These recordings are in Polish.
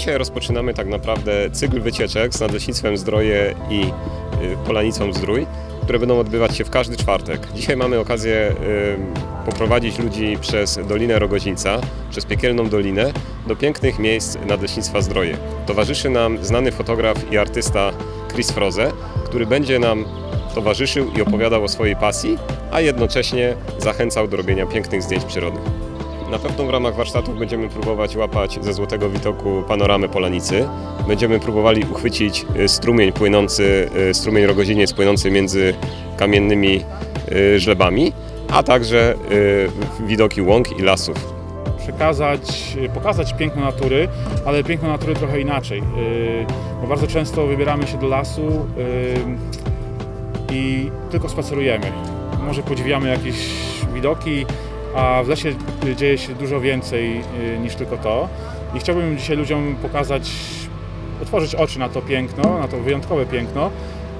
Dzisiaj rozpoczynamy tak naprawdę cykl wycieczek z Nadleśnictwem Zdroje i y, Polanicą Zdrój, które będą odbywać się w każdy czwartek. Dzisiaj mamy okazję y, poprowadzić ludzi przez Dolinę Rogozińca, przez Piekielną Dolinę do pięknych miejsc Nadleśnictwa Zdroje. Towarzyszy nam znany fotograf i artysta Chris Froze, który będzie nam towarzyszył i opowiadał o swojej pasji, a jednocześnie zachęcał do robienia pięknych zdjęć przyrody. Na pewno w ramach warsztatów będziemy próbować łapać ze złotego widoku panoramę Polanicy. Będziemy próbowali uchwycić y, strumień płynący, y, strumień Rogoziniec płynący między kamiennymi y, żlebami, a także widoki łąk i lasów. przekazać, pokazać piękno natury, ale piękno natury trochę inaczej. Bo bardzo często wybieramy się do lasu i tylko spacerujemy. Może podziwiamy jakieś widoki, a w lesie dzieje się dużo więcej yy, niż tylko to. I chciałbym dzisiaj ludziom pokazać, otworzyć oczy na to piękno, na to wyjątkowe piękno,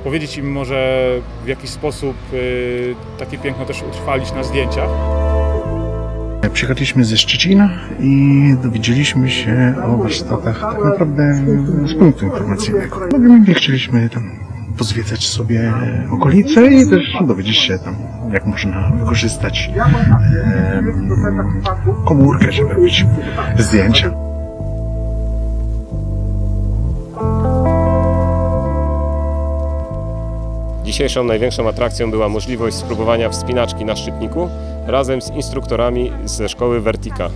powiedzieć im może w jakiś sposób yy, takie piękno też utrwalić na zdjęciach. Przyjechaliśmy ze Szczecina i dowiedzieliśmy się o warsztatach tak naprawdę z punktu informacyjnego. I chcieliśmy tam pozwiedzać sobie okolice i też dowiedzieć się tam, jak można wykorzystać em, komórkę, żeby robić zdjęcia. Dzisiejszą największą atrakcją była możliwość spróbowania wspinaczki na szczytniku razem z instruktorami ze szkoły Vertica.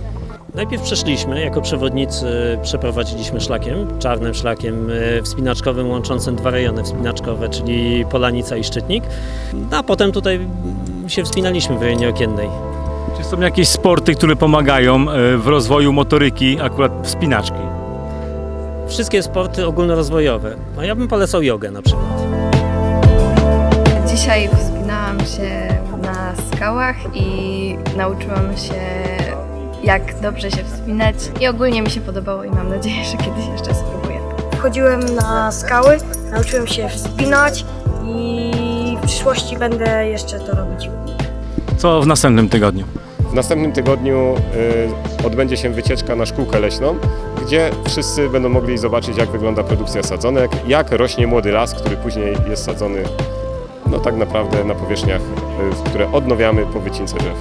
Najpierw przeszliśmy, jako przewodnicy przeprowadziliśmy szlakiem, czarnym szlakiem e, wspinaczkowym łączącym dwa rejony wspinaczkowe, czyli Polanica i Szczytnik, a potem tutaj się wspinaliśmy w rejonie okiennej. Czy są jakieś sporty, które pomagają e, w rozwoju motoryki, akurat wspinaczki? Wszystkie sporty ogólnorozwojowe, a ja bym polecał jogę na przykład. Dzisiaj wspinałam się na skałach i nauczyłam się, jak dobrze się wspinać. I ogólnie mi się podobało i mam nadzieję, że kiedyś jeszcze spróbuję. Chodziłem na skały, nauczyłem się wspinać i w przyszłości będę jeszcze to robić. Co w następnym tygodniu? W następnym tygodniu y, odbędzie się wycieczka na szkółkę leśną, gdzie wszyscy będą mogli zobaczyć, jak wygląda produkcja sadzonek, jak rośnie młody las, który później jest sadzony no tak naprawdę na powierzchniach, y, które odnawiamy po wycince drzew.